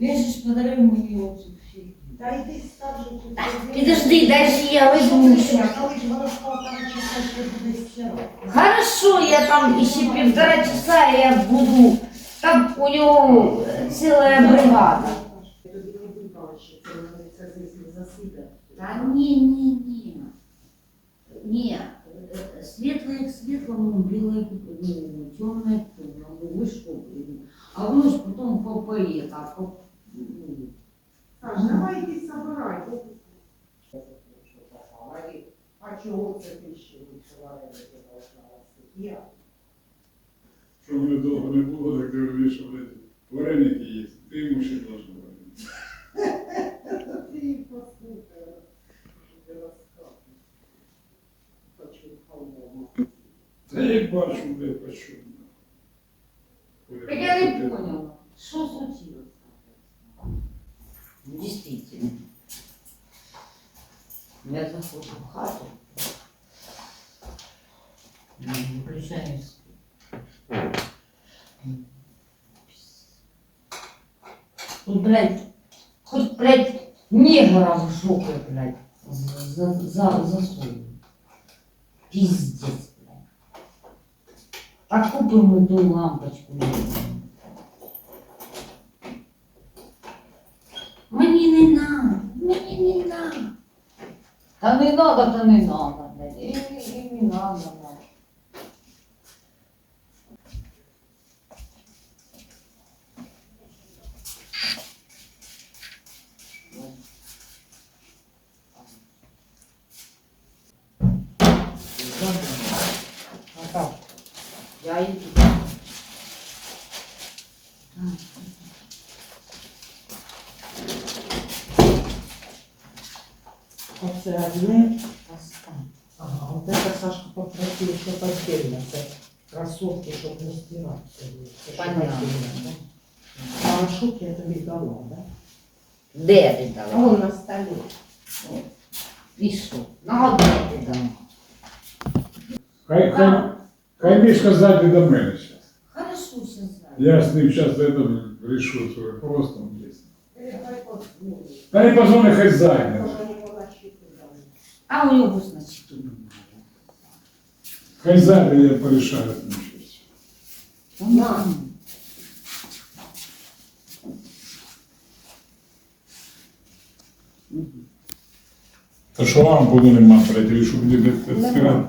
Він же ж подарив мені оцю фігню. Та йди скажи тут. Підожди, дай же я Що візьму. ти, ще. коли ж воно стало там чекати, що буде стирати. Хорошо, я там ще півтора часа і я буду. Там у нього е, ціла бригада. Я тобі не думала, що це це звісно засідає. Та ні, ні, ні. Ні, е, світле як світлому, біле, ну, темне як темне, ну, ви що, блін. А воно Саш, давай йди собирай. бо- А чого це ти ще ти должна Я. Щоб мене довго не було, так говорю, що блядь, вареники є. Ти йому ще должен вареники. Ти послухай, розказуй. Хочу халву. Та я як бачу, блядь, почу. Действительно. Я захожу в хату. Выключаюсь. Тут, блядь, хоть, блядь, негра в жопе, блядь, за, за, засунули. Пиздец, блядь. А купим эту лампочку, блядь. Та не надо, та не надо. І, і не надо. Я иду. Оце одне. Ага, от це Сашка попросив, що постельне. Це кросовки, щоб не. Це ж Понятно. постільне, да? Порошок я тобі дала, да? Де ти А дала? вон на столі. І що? Ну, де ти дала? Хай, хай, хай Мишка ззаді до мене зараз. Хорошо, сейчас знаю. Я з ним зараз это решу свій вопрос там. Ну, Та не позвони хай ззаді. А у нього тут немає. Хай ззаді я порішаю з щось. На. Та що вам буду нема, і щоб не стирати.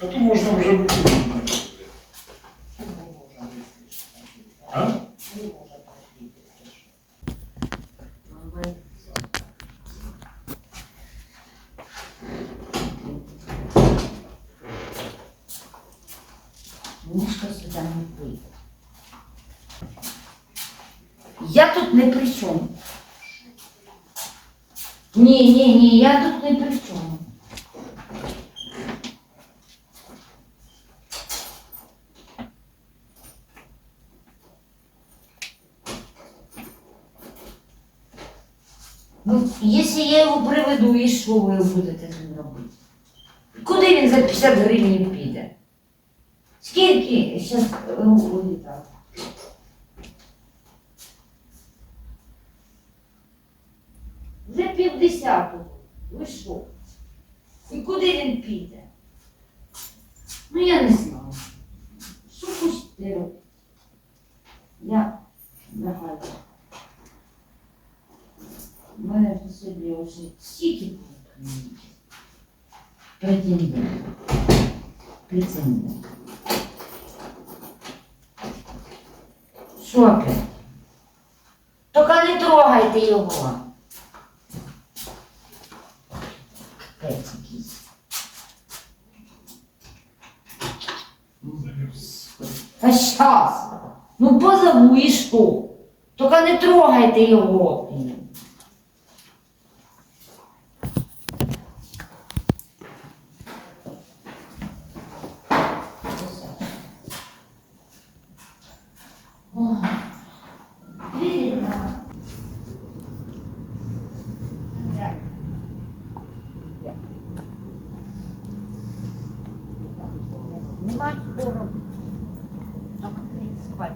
Та то можна вже викинути. А? Мишка сюди не прийде. Я тут не при чому. Ні, ні, ні, я тут не при чому. Ну, якщо я його приведу, і що ви будете з ним робити? Куди він за 50 гривень Скільки? Щас, ну, ой, так. Вже півдесятого. Ви що? І куди він піде? Ну я не знаю. Що хочете робити? Я нагадую. У мене сьогодні вже стільки претендентів. Претендент. Що опять? Тільки не трогайте його. Капець якийсь. Та щас. Ну позову і що? Тільки не трогайте його. Мать дорого. спать.